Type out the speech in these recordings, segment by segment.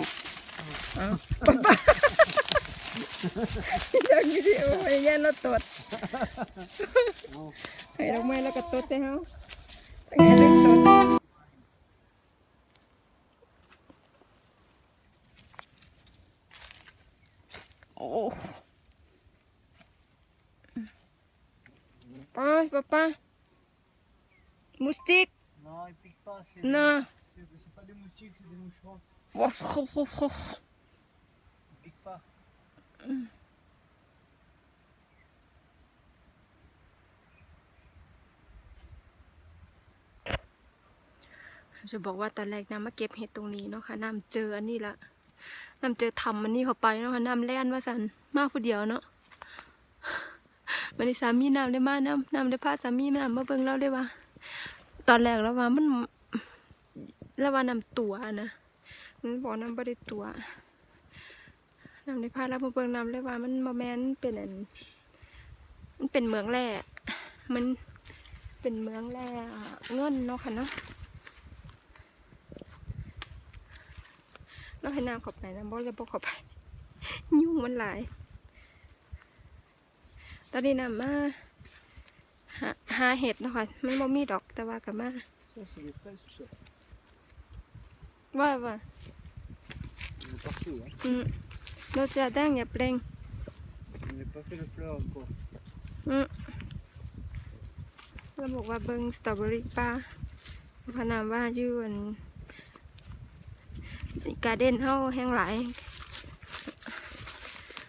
Oh. Yang gini oh ya no tot. Ay ra mai la ka tot eh. Ang tot. Oh. Papa, papa. Moustique. Non, il pique pas. Non. C'est pas des moustiques, c'est des. ว้าว Ils piquent pas. จะบอกว่าตอนแรกน้ำมาเก็บเห็ดตรงนี้เนาะค่ะน้ำเจออันนี้ละน้ำเจอทำอันนี้เข้าไปเนาะค่ะน้ำแล่นว่าสันมาผู้เดียวเนาะมันนี้สามีน้ำได้มาน้ำน้ำได้พาสามีน้ำมาเบิ่งเราได้ว่า ตอนแรกแล้วว่ามันแล้วว่าน้ำตัวนะ มันบอกน้ำบ่ได้ตัวน้ำได้พาเรามาเบิ่งน้ำเลยว่ามันบ่แมนเป็นอันมันเป็นเมืองแร่มันเป็นเมืองแร่เงินเนาะค่ะเนาะเราให้น้ำข้าไปนะบ่จะบ่ข้าไปยุ่งมันหลาย ตอนนี้น้ำมาหาหาเห็ดเนาะค่ะมันบ่มีดอกแต่ว่ากับมา ว่าว่า Il y en a partout. Hein. อืมเราจะแดงอย่าเปล่ง On n'a pas fait la fleur encore. อืมเราบอกว่าเบิ่งสตรอเบอรี่ป้าพนามว่าอยู่อันการ์เด้นเฮาแห้งหลาย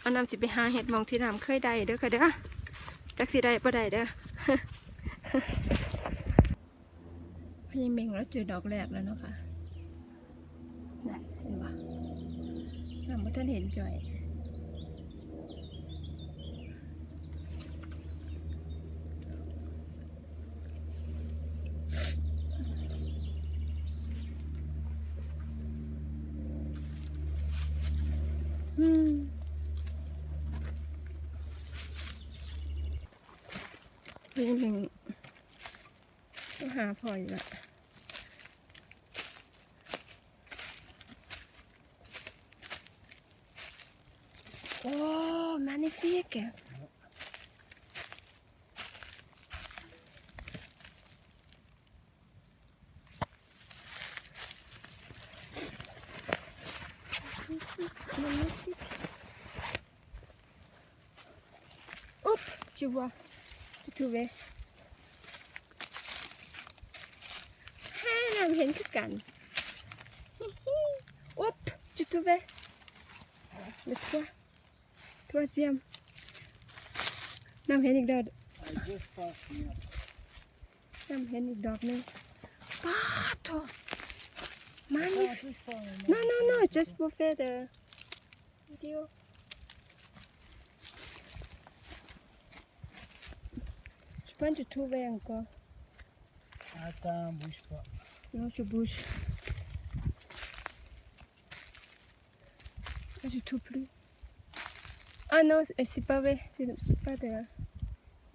เอาน้ำสิไปหาเห็ดหมองที่น้ำเคยได้เด้อค่ะเด้อจักสิได้บ่ได้เด้อพี่เมงแล้วเจอดอกแรกแล้วเนาะค่ะนั่นเห็นปะน้ำบ่ ท่านเห็นจ่อย อืมพี่เมงต้องหาพออยู่ละโอ้ magnifique magnifique Hop, tu vois, tu trouvais. ห้าน้ำเห็นคือกัน Hop, tu trouvais. Le trois. Troisième. น้ำเห็นอีกดอก I just passed here. น้ำเห็นอีกดอกหนึงป้าโถ Ah, magnifique touche pas. non non non just pour faire de vidéo je pense que tu trouvais encore Attends, bouge pas. Non, je bouge. Ah, Je trouve plus. Ah non, c'est c'est pas vrai. C'est c'est pas de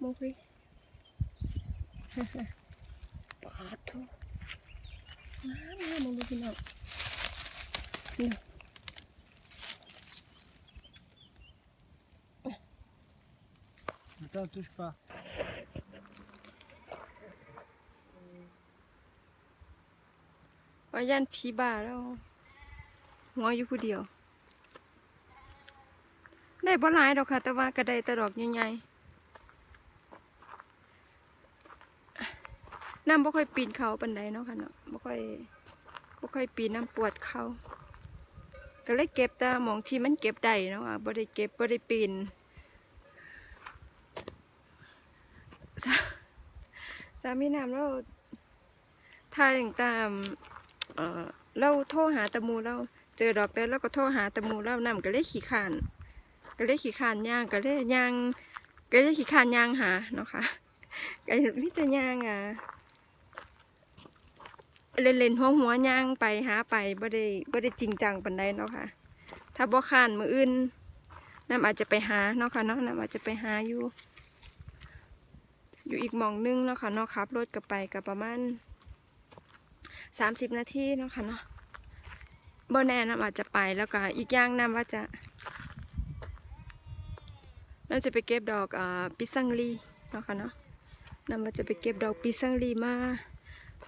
mon prix. Bateau. Ah, non, mon bébé, non. Non. Attends, touche pas. ว่าย่านผีบ้าแล้วหัวอยู่ผู้เดียว ได้บ่หลายดอกค่ะ แต่ว่าก็ได้แต่ดอกใหญ่ๆน้ำบ่ค่อยปีนเขาปันใดเนาะค่ะเนาะบ่ค่อยบ่ค่อยปีนน้ำปวดเขาก็เลยเก็บแต่หมองที่มันเก็บได้เนาะค่ะบ่ได้เก็บบ่ได้ปีนสาสามีน้ำแล้วทายต่างๆเอ่อเราโทรหาตะมูเราเจอดอกแล้วเราก็โทรหาตะมูเรานำก็เลยขี่ขาน ก็เลยขี่ขานย่างก็เลยย่างก็เลยขี่ขานย่างหาเนาะค่ะก็มิจะย่างอะเล่นเล่นหัวหัวย่างไปหาไปบ่ได้บ่ได้จริงจังปานใดเนาะค่ะ ถ้าบ่ขานมืออื่นน้ำอาจจะไปหาเนาะค่ะเนาะน้ำอาจจะไปหาอยู่ อยู่อีกมองนึงเนาะค่ะเนาะขับรถกับไปกับประมาณสามสิบนาทีเนาะค่ะเนาะบ่แน่น้ำอาจจะไปแล้วก็อีกอย่างน้ำว่าจะ เราจะไปเก็บดอกอปิสังลีเนาะค่ะเนาะนำว่าจะไปเก็บดอกปิสังลีมา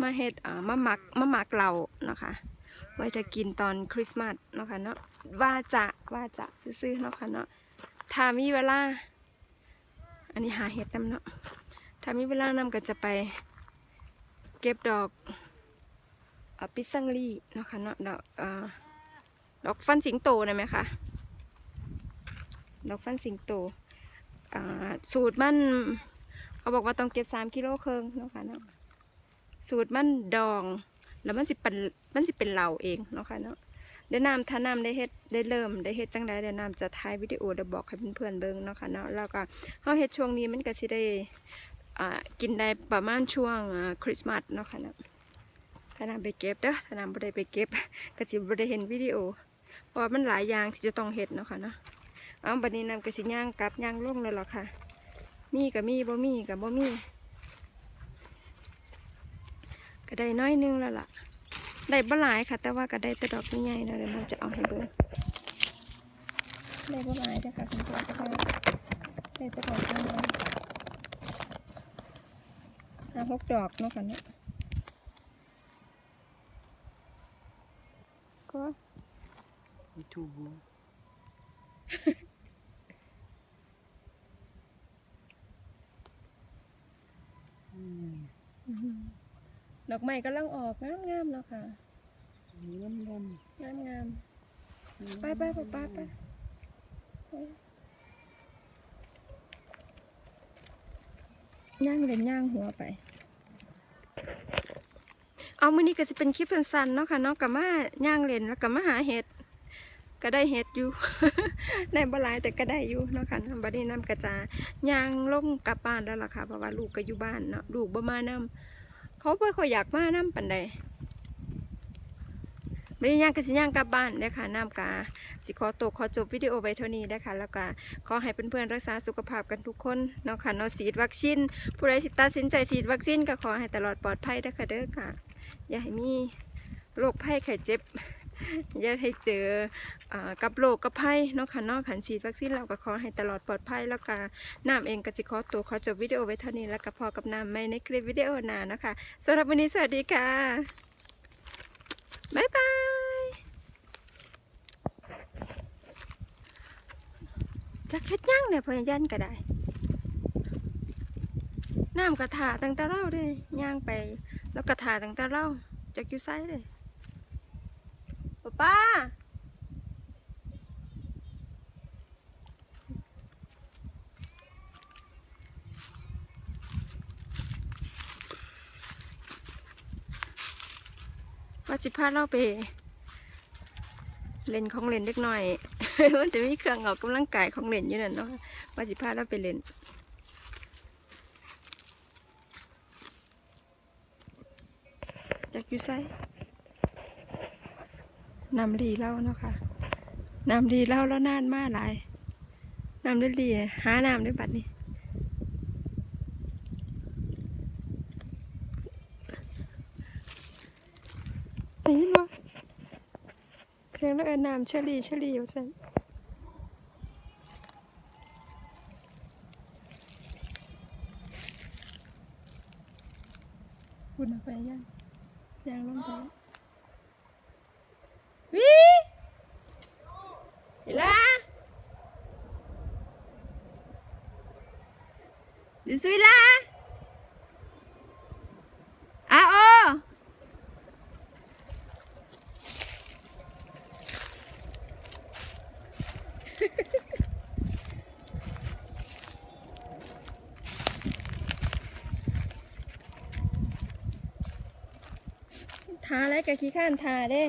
มาเฮ็ดมาหมักมาหมักเหล่าเนาะค่ะไว้จะกินตอนคริสต์มาสเนาะค่ะเนาะว่าจะว่าจะซื้อๆเนาะค่ะเนาะถ้ามีเวลา อันนี้หาเห็ดนำเนาะถ้ามีเวลานำก็จะไป เก็บดอกอปิสังลีเนาะค่ะเนาะดอกดอกฟันสิงโตนะไหมคะดอกฟันสิงโต สูตรมันเขาบอกว่าต้องเก็บสามกิโลครึ่งเนาะค่ะเนาะสูตรมันดอง แล้วมันสิเป็นมันสิเป็นเหล่าเองเนาะค่ะเนาะเดี๋ยวนำถ้านำได้เฮ็ดได้เริ่มได้เฮ็ดจังใดเดี๋ยวนำจะถ่ายวิดีโอเดี๋ยวบอกให้เพื่อนๆเบิ่งเนาะค่ะเนาะแล้วก็เฮาเฮ็ดช่วงนี้มันก็สิได้กินได้ประมาณช่วงคริสต์มาสเนาะค่ะเนาะถ้านำไปเก็บเด้อถ้านำบ่ได้ไปเก็บก็สิบ่ได้เห็นวิดีโอเพราะมันหลายอย่างที่จะต้องเฮ็ดเนาะค่ะเนาะ เอาบัดนี้นำก็สิย่างกลับย่างล่งแล้วล่ะค่ะ มีก็มีบ่มีก็บ่มีก็ได้น้อยนึงแล้วล่ะ ได้บ่หลายค่ะ แต่ว่าก็ได้แต่ดอกใหญ่ๆแล้วเดี๋ยวเราจะเอาให้เบิ่งได้บ่หลายเด้อค่ะคุณผู้ชมได้แต่ดอกใหญ่ๆห้าหกดอกเนาะค่ะเนาะก็ Et tout beau. อืม ดอกไม้กำลังออกงามงามๆแล้วค่ะยำยงามงามำไปไปไปไปไปย่างเล่นย่างหัวไป เอามื้อนี้ก็สิเป็นคลิปสั้นๆเนาะค่ะเนาะกับมาย่างเล่นแล้วก็มาหาเห็ดก็ได้เห็ดอยู่ได้บลายแต่ก็ได้อยู่เนาะค่ะนาะบัดนี้น้ำกระจาย่างลงกลับบ้านแล้วล่ะค่ะเพราะว่าลูกก็อยู่บ้านเนาะลูกบ่มานํ เขาบ่ค่อยอยากมาน้ำปันใดไม่ได้ย่างกับสิย่างกลับบ้านนะคะน้ำกา สิขอตกขอจบวิดีโอไว้เท่านี้นะคะ แล้วก็ขอให้เพื่อนๆรักษาสุขภาพกันทุกคนเนาะค่ะเนาะฉีดวัคซีนผู้ใดสิตัดสินใจฉีดวัคซีนก็ขอให้ตลอดปลอดภัยนะคะเด้อค่ะ อย่าให้มีโรคภัยไข้เจ็บ อย่าให้เจออกับโรคกับภัยเนาะค่ะนาะขันฉีดวัคซีนเราก็ขอให้ตลอดปลอดภัยแล้วก็น้ำเองก็จะขอตัวขอจบวิดีโอไว้เท่านี้แล้วก็พอกับน้ำไม่ในคลิปวิดีโอหน้านะคะสำหรับวันนี้สวัสดีค่ะบ๊ายบายจะเค็ดย่างเนี่ยพอยันก็ได้น้ำกระถาตั้งแต่เล่าเลยย่างไป แล้วกระถาตั้งแต่เล่าจากอยู่ไซเลย ป้าป้า ว่าจิพาเราไป เล่นของเล่นเล็กน้อย มันจะมีเครื่องออกกำลังกายของเล่นอยู่นั่นเนาะว่าสิพาเราไปเล่นจากอยู่ไซ นำดีเล่าเนาะค่ะนำดีเล่าแล้วนานมากหลายนำได้ดีหาน้ำได้บัดนี้นี่บ่เสียงแล้วเอินน้ำเชอรี่เชอรี่อยู่ซั่นคุณเอาไปยังยังลงไปวิเห็นละ ดูสุยละอาโอทาอะไรกับขี้ข้านทาเด้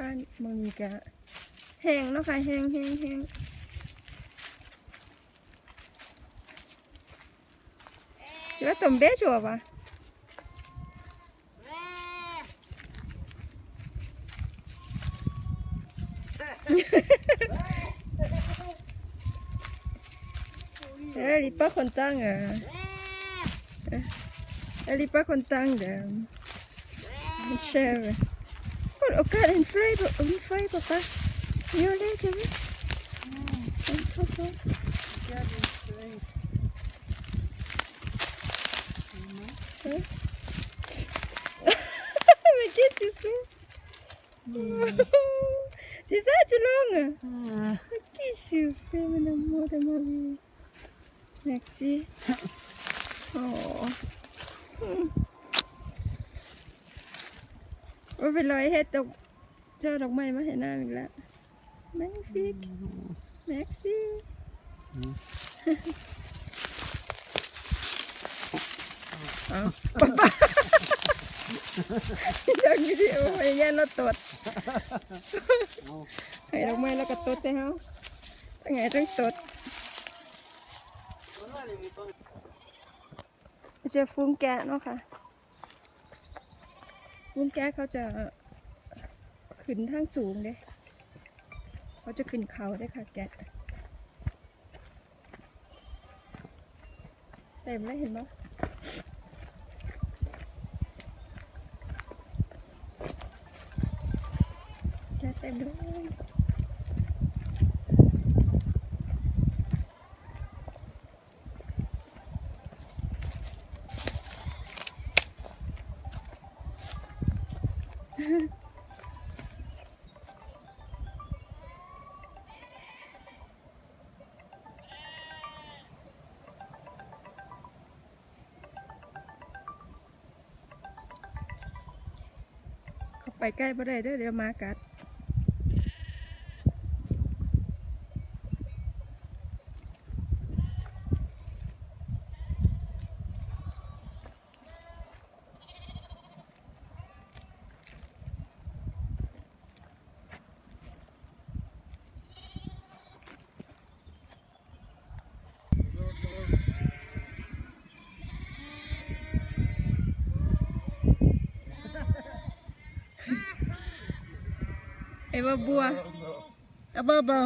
บ้า นมึงกะแห้งเนาะค่ะแห้งแห้งแห้งจะว่าต้มเบ๊ชัวปะ Elle est pas contente. euh. Elle est pas contente de. de chèvre. Oh, oh, regarde Oh, elkaar in vrij, oh, in vrij papa. Hier later, hè? En toch wel. Ja, dat is leuk. Mijn kind is zo. Ze staat te ah. Ik Kies je, veel mijn moeder. Merci. Oh. Hm. ว่าเป็นรอยเฮ็ดดอกเจอดอกไม้มาให้น้าอีกแล้วแม็กฟิกแม็กซี่เอาป๊าป๊าดังวิดีโอให้ยันเราตดให้ดอกไม้แล้วก็ตดให้เฮาทั้งไงทั้งตดเจอฟุ้งแกะเนาะค่ะ ฟุ้งแก้เขาจะขึ้นทางสูงเด้เขาจะขึ้นเขาได้ค่ะแกะเต็มเลยเห็นไหมกะเต็มเลย เข้า ไปใกล้บ่ได้เด้อเดี๋ยวมากัด ไอ้บ่บัวเอาเบาเบา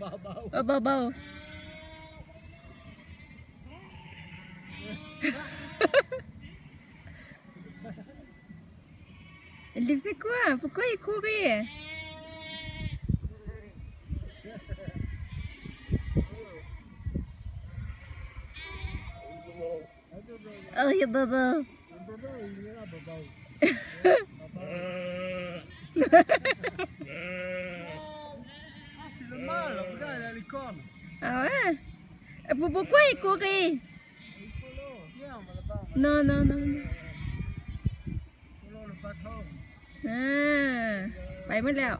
Baba. เอาเบาเบา Il lui fait quoi Pourquoi il courait Oh, il baba. Ah, c'est le mâle, regarde, il a les cornes. Ah ouais Et pour- Pourquoi il courait Il faut l'eau. Viens, on va là-bas. on va- Non, non, non, non. Faut l'eau, le patron. อ่าไปหมดแล้ว